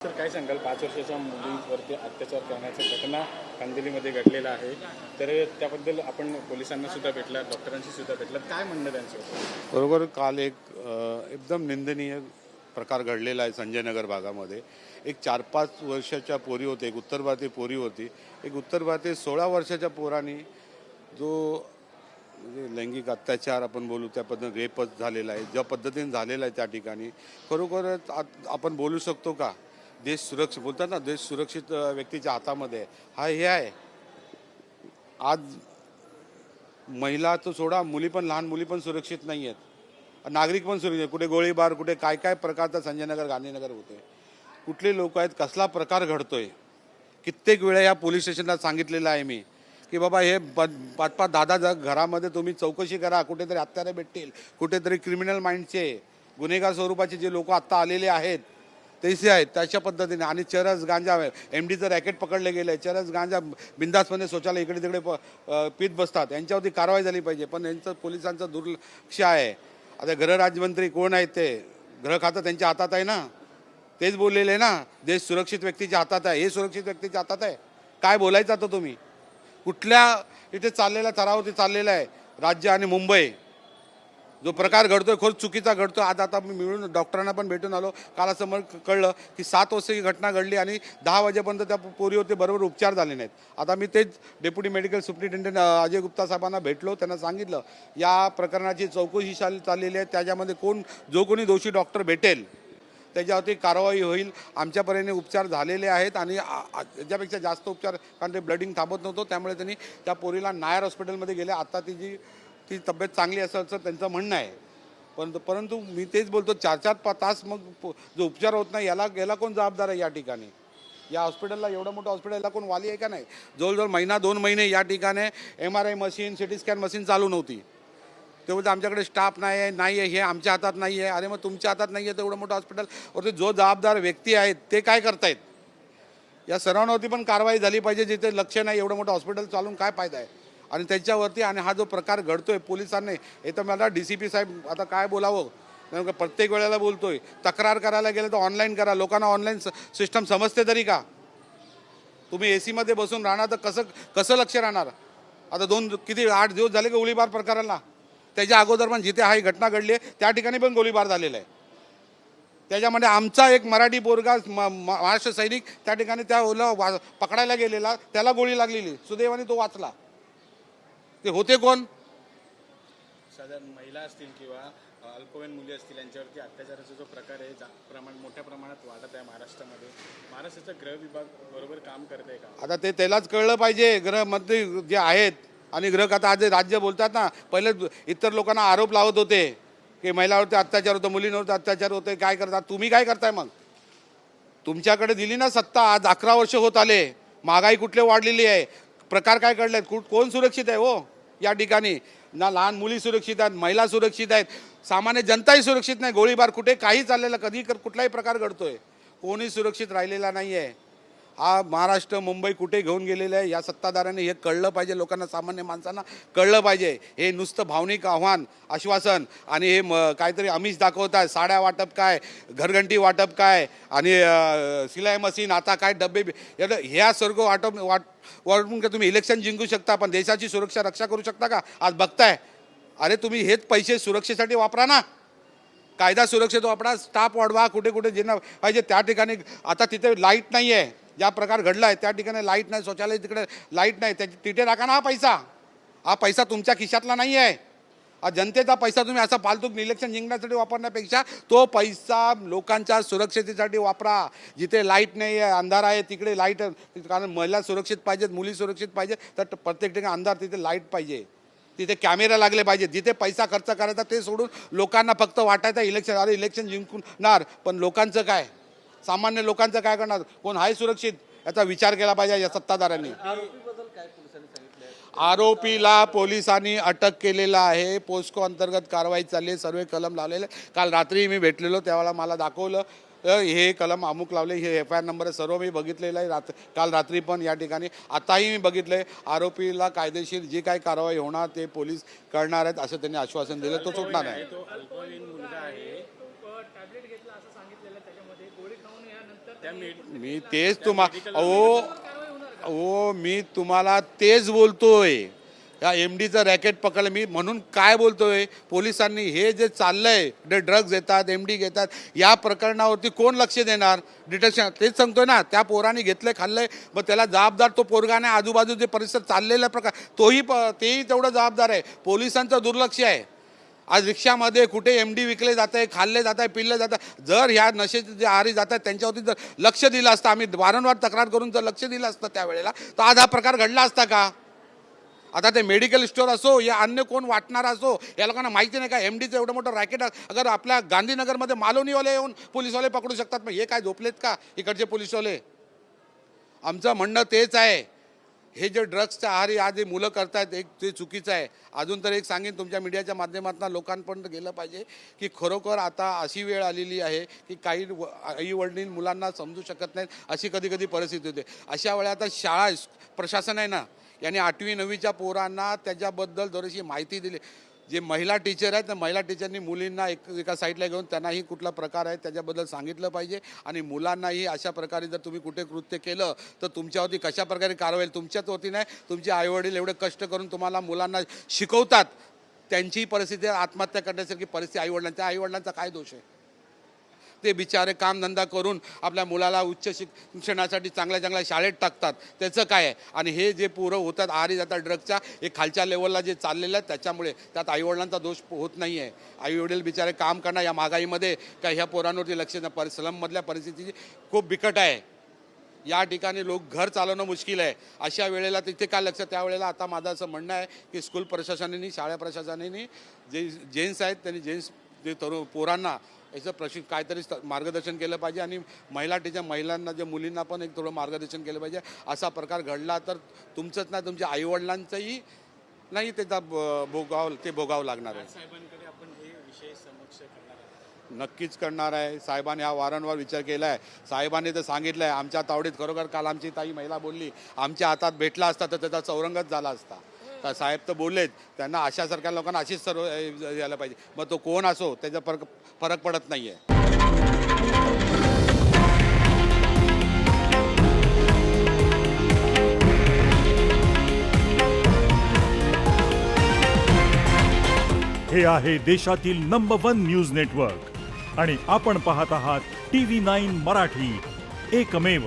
तर काय सांगाल? पाच वर्षाच्या मुलीवरती अत्याचार करण्याचा घटना कांदिलीमध्ये घडलेला आहे तर त्याबद्दल आपण पोलिसांना सुद्धा भेटला डॉक्टरांशी सुद्धा भेटला काय म्हणणं त्यांचं? बरोबर काल एक एकदम निंदनीय प्रकार घडलेला आहे संजय नगर भागामध्ये. एक चार पाच वर्षाच्या पोरी होती एक उत्तर भारतीय पोरी होती. एक उत्तर भारतीय सोळा वर्षाच्या पोराने जो म्हणजे लैंगिक अत्याचार आपण बोलू त्या पद्धतीने रेपच झालेला आहे. ज्या पद्धतीने झालेला आहे त्या ठिकाणी. खरोखरच आपण बोलू शकतो का? देश सुरक्षित बोलतात ना देश सुरक्षित व्यक्तीच्या हातामध्ये. हा हे आहे. आज महिला तर सोडा मुली पण लहान मुली पण सुरक्षित नाही आहेत नागरिक पण सुरक्षित कुठे गोळीबार कुठे काय काय प्रकारचा संजयनगर गांधीनगर होते कुठले लोक आहेत कसला प्रकार घडतोय? कित्येक वेळा या पोलीस स्टेशनला सांगितलेलं आहे मी की बाबा हे प- पाच पाच दहा दहा घरामध्ये तुम्ही चौकशी करा कुठेतरी हत्यारे भेटतील कुठेतरी क्रिमिनल माइंडचे गुन्हेगार स्वरूपाचे जे लोक आत्ता आलेले आहेत तसे आहेत तशा पद्धतीने. आणि चरस गांजा एम डीचं रॅकेट पकडले गेलं. आहे चरस गांजा बिंदासपणे शौचालय इकडे तिकडे प- पीत बसतात. यांच्यावरती कारवाई झाली पाहिजे. पण यांचं पोलिसांचं दुर्लक्ष आहे. आता गृहराज्यमंत्री कोण आहेत ते? गृह खातं त्यांच्या हातात आहे ना? तेच बोललेले ना? देश सुरक्षित व्यक्तीच्या हातात आहे. हे सुरक्षित व्यक्तीच्या हातात आहे? काय बोलायचं आता तुम्ही? कुठल्या इथे चाललेल्या थरावरती चाललेला आहे? राज्य आणि मुंबई. जो प्रकार घडतोय खूप चुकीचा घडतोय आज आता मी मिळून डॉक्टरांना पण भेटून आलो. काल असं मग कळलं की सात वाजता ही घटना घडली आणि दहा वाजेपर्यंत त्या पोरीवरती बरोबर उपचार झाले नाहीत. आता मी तेच deputy medical superintendent Ajay Gupta साहेबांना भेटलो त्यांना सांगितलं या प्रकरणाची चौकशी चाल चाललेली आहे त्याच्यामध्ये कोण जो कोणी दोषी डॉक्टर भेटेल त्याच्यावरती कारवाई होईल. आमच्यापर्यंत उपचार झालेले आहेत आणि आ- याच्यापेक्षा जास्त उपचार कारण ते ब्लडिंग थांबत नव्हतं त्यामुळे त्यांनी त्या पोरीला नायर हॉस्पिटलमध्ये गेले. आता जी ती तब्येत चांगली असं असं त्यांचं म्हणणं आहे. परंतु परंतु मी तेच बोलतो चार चार पाच तास मग जो उपचार होत नाही याला याला कोण जबाबदार आहे या ठिकाणी? या हॉस्पिटलला एवढं मोठं हॉस्पिटलला कोण वाली आहे का नाही? जवळजवळ महिना दोन महिने या ठिकाणी M R I machine C T scan machine चालू नव्हती. तेवढं आमच्याकडे स्टाफ नाही आहे नाही आहे हे आमच्या हातात नाही आहे. अरे मग तुमच्या हातात नाही आहे तेवढं मोठं हॉस्पिटल? वरती जो जबाबदार व्यक्ती आहेत ते काय करतायत? या सर्वांवरती पण कारवाई झाली पाहिजे जिथे लक्ष नाही एवढं मोठं हॉस्पिटल चालून काय फायदा आहे? आणि त्याच्यावरती आणि हा जो प्रकार घडतोय पोलिसांनी हे तर मला डी सी पी साहेब आता काय बोलावं? नेमकं प्रत्येक वेळेला बोलतोय. तक्रार करायला गेलं तर ऑनलाईन करा. लोकांना ऑनलाईन सिस्टम समजते तरी का? तुम्ही ए सीमध्ये बसून राहणार तर कसं कसं लक्ष राहणार? आता दोन किती आठ दिवस झाले का गोळीबार प्रकाराला? त्याच्या अगोदर पण जिथे हा ही घटना घडली आहे त्या ठिकाणी पण गोळीबार झालेला आहे. त्याच्यामध्ये आमचा एक मराठी पोरगा म- महाराष्ट्र सैनिक त्या ठिकाणी त्या ओला वा पकडायला गेलेला त्याला गोळी लागलेली. सुदैवाने तो वाचला. ते होते कोण? साधारण महिला असतील किंवा अल्पवयीन मुली असतील यांच्यावरती अत्याचाराचा जो प्रकार आहे प्रमाण मोठ्या प्रमाणात वाढत आहे महाराष्ट्रामध्ये. महाराष्ट्राचा गृह विभाग बरोबर काम करत आहे का? आता ते त्यालाच कळलं पाहिजे. गृहमंत्री जे आहेत आणि गृह खाता आज जे राज्य बोलतात ना पहिले इतर लोकांना आरोप लावत होते की महिलावरती अत्याचार होतो मुलींवरती अत्याचार होते काय करतात? तुम्ही काय करताय मग? तुमच्याकडे दिली ना सत्ता आज अकरा वर्ष होत आले. महागाई कुठले वाढलेली आहे? प्रकार काय घडलेत? कु कोण सुरक्षित आहे हो या ठिकाणी? ना लहान मुली सुरक्षित आहेत महिला सुरक्षित आहेत सामान्य जनताही सुरक्षित नाही गोळीबार कुठे काही चाललेलं कधी कर कुठलाही प्रकार घडतोय. कोणी सुरक्षित राहिलेला नाही आहे हा महाराष्ट्र मुंबई कुठे घेऊन गेलेलं आहे? या सत्ताधाऱ्यांनी हे कळलं पाहिजे लोकांना सामान्य माणसांना कळलं पाहिजे. हे नुसतं भावनिक आव्हान आश्वासन आणि हे म काहीतरी आमिष दाखवतात साड्या वाटप काय? घरघंटी वाटप काय? आणि सिलाई मशीन आता काय डबे ह्या सर्व वाटप वाट वाटून का तुम्ही इलेक्शन जिंकू शकता पण देशाची सुरक्षा रक्षा करू शकता का? आज बघताय. अरे तुम्ही हेच पैसे सुरक्षेसाठी वापरा ना. कायदा सुरक्षेत वापरा. स्टाफ वाढवा. कुठे कुठे जिना पाहिजे त्या ठिकाणी. आता तिथे लाइट नाही आहे ज्या प्रकार घडला आहे त्या ठिकाणी लाइट नाही शौचालय तिकडे लाइट नाही त्या तिथे टाका ना हा पैसा. हा पैसा तुमच्या खिशातला नाही आहे हा जनतेचा पैसा तुम्ही असा फालतू इलेक्शन जिंकण्यासाठी वापरण्यापेक्षा तो पैसा लोकांच्या सुरक्षितेसाठी वापरा. जिथे लाइट नाही आहे अंधार आहे तिकडे लाइट कारण महिला सुरक्षित पाहिजेत मुली सुरक्षित पाहिजेत तर प्रत्येक ठिकाणी अंधार तिथे लाइट पाहिजे. तिथे कॅमेरा लागले पाहिजे. जिथे पैसा खर्च करायचा ते सोडून लोकांना फक्त वाटायचं इलेक्शन अरे इलेक्शन जिंकणार पण लोकांचं काय? सामान्य लोकांचं काय करणार? कोण आहे सुरक्षित? याचा विचार केला पाहिजे या सत्ताधाऱ्यांनी. आरोपीला पोलिसांनी अटक केलेला आहे. पोस्को अंतर्गत कारवाई चालली आहे. सर्व कलम लावलेले काल रात्री मी भेटलेलो त्यावेळेला मला दाखवलं हे कलम अमुक लावले हे एफ आय आर नंबर सर्व मी बघितलेलं आहे. रात्र काल रात्री पण या ठिकाणी आताही मी बघितलं आहे आरोपीला कायदेशीर जी काही कारवाई होणार ते पोलीस करणार आहेत असं त्यांनी आश्वासन दिलं. तो सुटणार आहे तो अल्पवयीन मुलगा आहे टॅबलेट घेतला असं सांगितलेलं आहे त्याच्यामध्ये गोळी खाऊन यानंतर त्या मेड मी तेच तुम्हा अहो अहो मी तुम्हाला तेच बोलतोय. या एम डीचं रॅकेट पकडलं. मी म्हणून काय बोलतोय? पोलिसांनी हे जे चाललंय जे ड्रग्ज येतात एम डी घेतात या प्रकरणावरती कोण लक्ष देणार? डिटेक्शन तेच सांगतोय ना त्या पोराने घेतलंय खाल्लंय. मग त्याला जबाबदार तो पोरगा नाही. आजूबाजू जे परिसर चाललेला प्रकार तोही प तेही तेवढं जबाबदार आहे. पोलिसांचं दुर्लक्ष आहे. आज रिक्षामध्ये कुठे एम डी विकले जात आहे खाल्ले जात आहे पिल्ले जात आहे जर ह्या नशेचे जे आहारी जात आहेत त्यांच्यावरती जर लक्ष दिलं असतं आम्ही वारंवार तक्रार करून जर लक्ष दिलं असतं त्यावेळेला तर आज हा प्रकार घडला असता का? आता ते मेडिकल स्टोअर असो या अन्य कोण वाटणार असो या लोकांना माहिती नाही का एम डीचं एवढं मोठं रॅकेट अगर आपल्या गांधीनगरमध्ये मालवणीवाले येऊन पोलीसवाले पकडू शकतात मग हे काय झोपलेत का इकडचे पोलीसवाले? आमचं म्हणणं तेच आहे. हे जे ड्रग्सच्या आहारी आज हे मुलं करतायत एक ते चुकीचं आहे. अजून तर एक सांगेन तुमच्या मीडियाच्या माध्यमातून लोकांपर्यंत गेलं पाहिजे की खरोखर आता अशी वेळ आलेली आहे की काही आई वडील मुलांना समजू शकत नाहीत अशी कधी कधी परिस्थिती होते. अशा वेळा आता शाळा प्रशासन आहे ना यांनी आठवी नववीच्या पोरांना त्याच्याबद्दल थोडीशी माहिती दिली. जे महिला टीचर आहेत त्या महिला टीचरनी मुलींना एक एका साईडला घेऊन त्यांनाही कुठला प्रकार आहे त्याच्याबद्दल सांगितलं पाहिजे. आणि मुलांनाही अशा प्रकारे जर तुम्ही कुठे कृत्य केलं तर तुमच्यावरती कशा प्रकारे कारवाई तुमच्याच वरती नाही तुमचे आईवडील एवढे कष्ट करून तुम्हाला मुलांना शिकवतात. त्यांचीही परिस्थिती आत्महत्या करण्यासारखी परिस्थिती आईवडिलांच्या आईवडिलांचा काय दोष आहे? ते बिचारे कामधंदा करून आपल्या मुलाला उच्च शिक्षणासाठी चांगल्या चांगल्या शाळेत टाकतात. त्याचं काय आहे? आणि हे जे पोरं होतात आहारी जातात ड्रगच्या हे खालच्या लेवलला जे चाललेलं आहे त्याच्यामुळे त्यात आईवडिलांचा दोष होत नाही आहे आईवडील बिचारे काम करणं या महागाईमध्ये काय ह्या पोरांवरती लक्ष न परि स्लममधल्या परिस्थितीची खूप बिकट आहे. या ठिकाणी लोक घर चालवणं मुश्किल आहे. अशा वेळेला तिथे काय लक्ष? त्यावेळेला आता माझं असं म्हणणं आहे की स्कूल प्रशासनाने शाळा प्रशासनाने जे जेन्ट्स आहेत त्यांनी जेन्ट्स जे तरुण पोरांना याचं प्रशिक काहीतरी मार्गदर्शन केलं पाहिजे आणि महिला टीचर महिलांना जे मुलींना पण एक थोडं मार्गदर्शन केलं पाहिजे. असा प्रकार घडला तर तुमचंच नाही तुमच्या आईवडिलांचंही नाही त्याचा भोगावं ते भोगावं लागणार आहे. साहेबांकडे आपण हे विषय समक्ष करणार आहोत. नक्कीच करणार आहे. साहेबांनी हा वारंवार विचार केला आहे साहेबांनी तर सांगितलं आहे आमच्या तावडीत खरोखर काल आमची ताई महिला बोलली आमच्या हातात भेटला असता तर त्याचा चौरंगच झाला असता. का साहेब तर बोललेत त्यांना अशासारख्या लोकांना अशीच सर्व यायला पाहिजे. मग तो कोण असो त्याचा फरक फरक पडत नाही आहे हे आहे देशातील नंबर वन न्यूज नेटवर्क आणि आपण पाहत आहात टी व्ही नाईन मराठी. एकमेव.